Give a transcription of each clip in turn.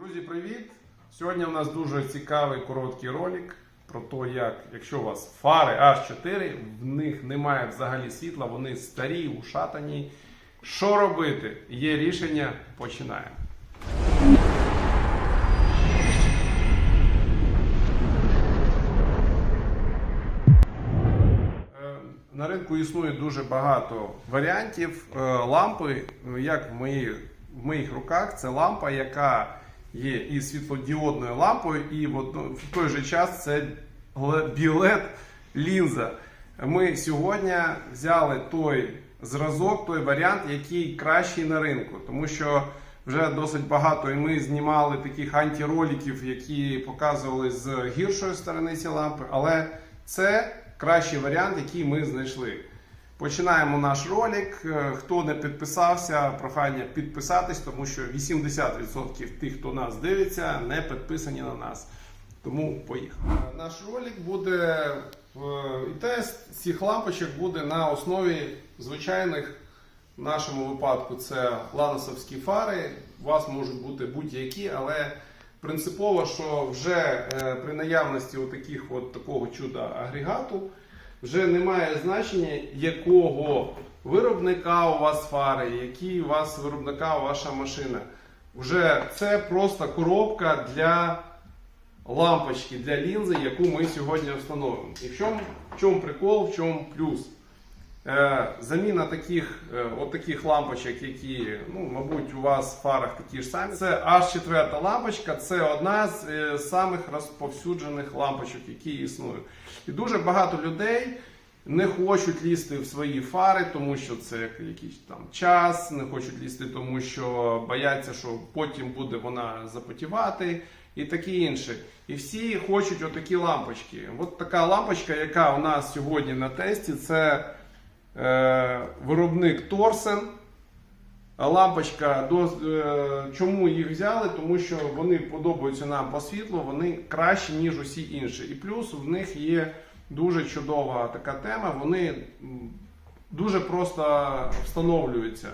Друзі, привіт! Сьогодні у нас дуже цікавий короткий ролик про те, як якщо у вас фари H4, в них немає взагалі світла, вони старі, ушатані. Що робити? Є рішення, починаємо. Е, На ринку існує дуже багато варіантів е, лампи. Як в в моїх руках, це лампа, яка є і світлодіодною лампою, і в, одно- в той же час це білет лінза. Ми сьогодні взяли той зразок, той варіант, який кращий на ринку, тому що вже досить багато, і ми знімали таких антироликів, які показували з гіршої сторони ці лампи, але це кращий варіант, який ми знайшли. Починаємо наш ролик. Е, Хто не підписався, прохання підписатись, тому що 80% тих, хто нас дивиться, не підписані на нас. Тому поїхали. Наш ролик буде е, і тест цих лампочок буде на основі звичайних. В нашому випадку це ланосовські фари. У вас можуть бути будь-які, але принципово, що вже е, при наявності таких от такого чуда агрегату вже немає значення, якого виробника у вас фари, який у вас виробника ваша машина. Вже це просто коробка для лампочки, для лінзи, яку ми сьогодні встановимо. І в чому, в чому прикол, в чому плюс? Е, Заміна таких, е, от таких лампочок, які, ну, мабуть, у вас в фарах такі ж самі. Це аж четверта лампочка, це одна з е, самих розповсюджених лампочок, які існують. І дуже багато людей не хочуть лізти в свої фари, тому що це якийсь там час, не хочуть лізти, тому що бояться, що потім буде вона запотівати і таке інше. І всі хочуть отакі лампочки. От така лампочка, яка у нас сьогодні на тесті, це виробник Торсен. Лампочка, до, е, чому їх взяли? Тому що вони подобаються нам по світлу, вони кращі, ніж усі інші. І плюс в них є дуже чудова така тема. Вони дуже просто встановлюються.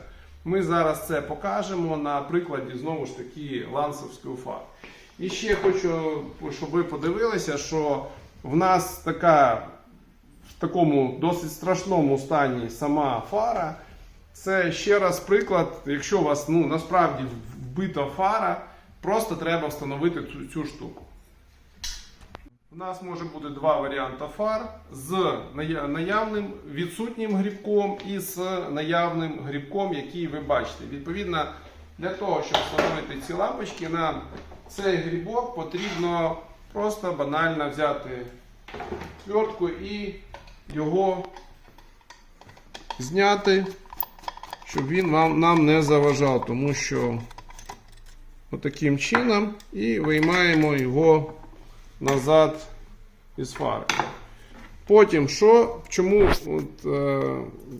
Ми зараз це покажемо на прикладі знову ж таки лансовської фар. І ще хочу, щоб ви подивилися, що в нас така такому досить страшному стані сама фара. Це ще раз приклад, якщо у вас ну, насправді вбита фара, просто треба встановити цю, цю штуку. У нас може бути два варіанти фар з наявним відсутнім грибком і з наявним грибком, який ви бачите. Відповідно, для того, щоб встановити ці лампочки, нам цей грибок потрібно просто банально взяти твертку і його зняти, щоб він вам, нам не заважав, тому що отаким чином і виймаємо його назад із фари. Потім, що, чому от, е,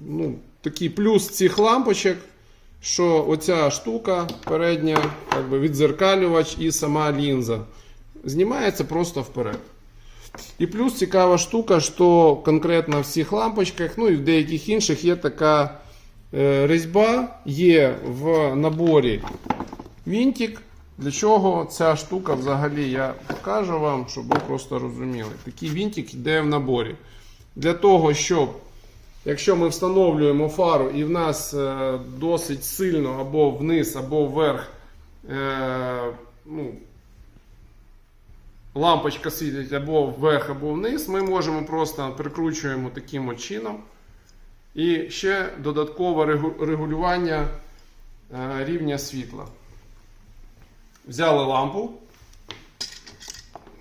ну, такий плюс цих лампочок, що оця штука передня, як би відзеркалювач і сама лінза знімається просто вперед. І плюс цікава штука, що конкретно в цих лампочках, ну і в деяких інших є така е, різьба, є в наборі вінтик. Для чого ця штука взагалі я покажу вам, щоб ви просто розуміли. Такий вінтик йде в наборі. Для того, щоб, якщо ми встановлюємо фару і в нас е, досить сильно або вниз, або вверх, е, ну, лампочка світить або вверх, або вниз, ми можемо просто прикручуємо таким от чином. І ще додаткове регулювання е, рівня світла. Взяли лампу,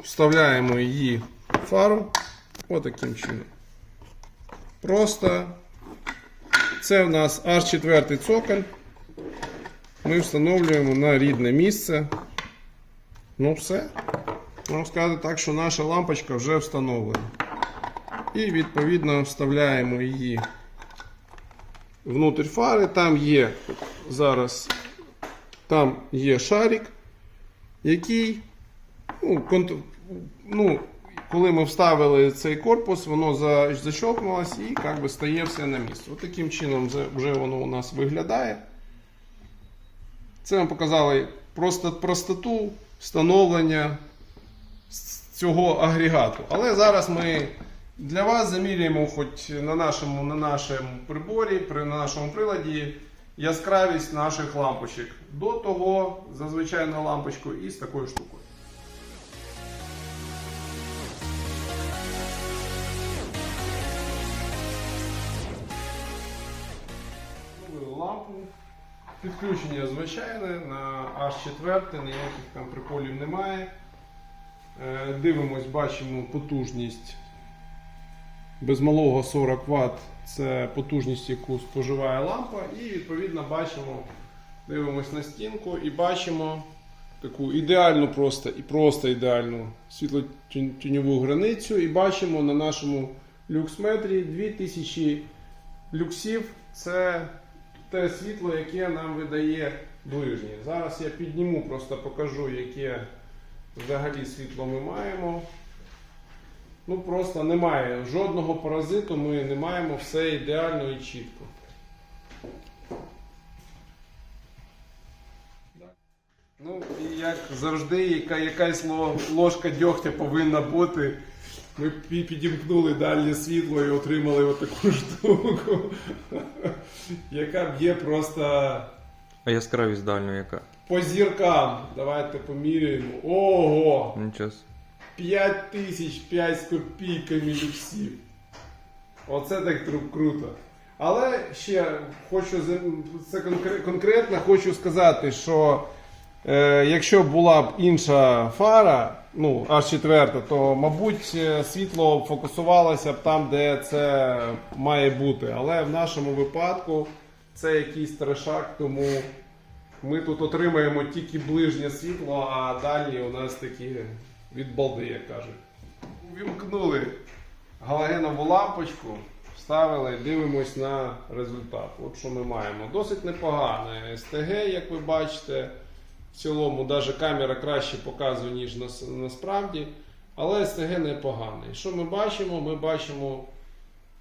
вставляємо її в фару отаким чином. Просто це в нас аж четвертий цоколь. Ми встановлюємо на рідне місце. Ну все. Можна сказати так, що наша лампочка вже встановлена. І відповідно вставляємо її внутрь фари. Там є зараз там є шарик, який, ну, конт... ну, коли ми вставили цей корпус, воно за... защелкнулось і як би, стає все на місце. От таким чином вже- воно у нас виглядає. Це ми показали просто простоту встановлення з цього агрегату. Але зараз ми для вас заміряємо хоч на нашому, на нашому приборі, при на нашому приладі яскравість наших лампочок. До того за звичайною лампочкою і з такою штукою. Підключення звичайне на H4, ніяких там приколів немає. Е, Дивимось, бачимо потужність без малого 40 Вт. Це потужність, яку споживає лампа. І відповідно бачимо, дивимось на стінку і бачимо таку ідеальну просто і просто ідеальну світлотіньову границю. І бачимо на нашому люксметрі 2000 люксів. Це те світло, яке нам видає ближнє. Зараз я підніму, просто покажу, яке взагалі світло ми маємо. Ну просто немає жодного паразиту, ми не маємо все ідеально і чітко. Ну, і як завжди, яка, якась ложка дьогтя повинна бути. Ми підімкнули дальнє світло і отримали отаку штуку, яка б'є просто А яскравість дальньої яка? по зіркам. Давайте поміряємо. Ого! Нічого. собі. 5 тисяч 5 з копійками люксів. Оце так круто. Але ще хочу це конкретно хочу сказати, що е, якщо була б інша фара, ну аж четверта, то мабуть е, світло фокусувалося б там, де це має бути. Але в нашому випадку це якийсь трешак, тому ми тут отримаємо тільки ближнє світло, а далі у нас такі від балди, як кажуть. Увімкнули галогенову лампочку, вставили, дивимось на результат. От що ми маємо. Досить непогане СТГ, як ви бачите. В цілому, навіть камера краще показує, ніж нас- насправді. Але СТГ непоганий. Що ми бачимо? Ми бачимо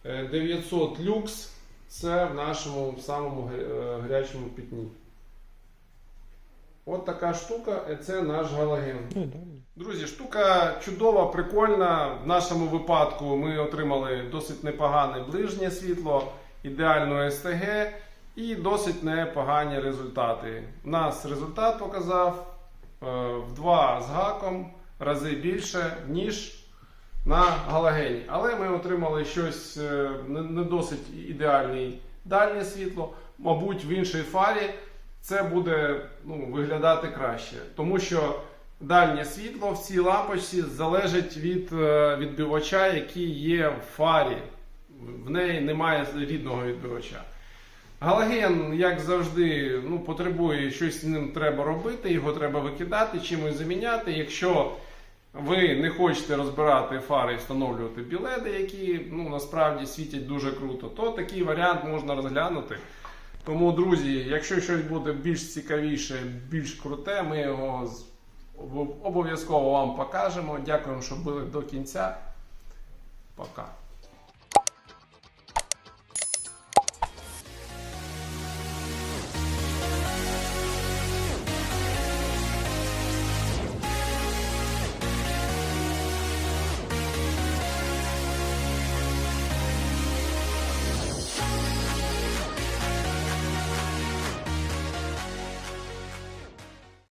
е, 900 люкс. Це в нашому самому е, гарячому пітні. От така штука, і це наш галоген. Друзі, штука чудова, прикольна. В нашому випадку ми отримали досить непогане ближнє світло, ідеальну СТГ і досить непогані результати. У нас результат показав е, в два з гаком рази більше, ніж на галогені. Але ми отримали щось е, не досить ідеальне дальнє світло. Мабуть, в іншій фарі це буде ну, виглядати краще. Тому що дальнє світло в цій лампочці залежить від е, відбивача, який є в фарі. В неї немає рідного відбивача. Галоген, як завжди, ну, потребує щось з ним треба робити, його треба викидати, чимось заміняти. Якщо ви не хочете розбирати фари і встановлювати біледи, які ну, насправді світять дуже круто, то такий варіант можна розглянути. Тому, друзі, якщо щось буде більш цікавіше, більш круте, ми його обов'язково вам покажемо. Дякуємо, що були до кінця. Пока.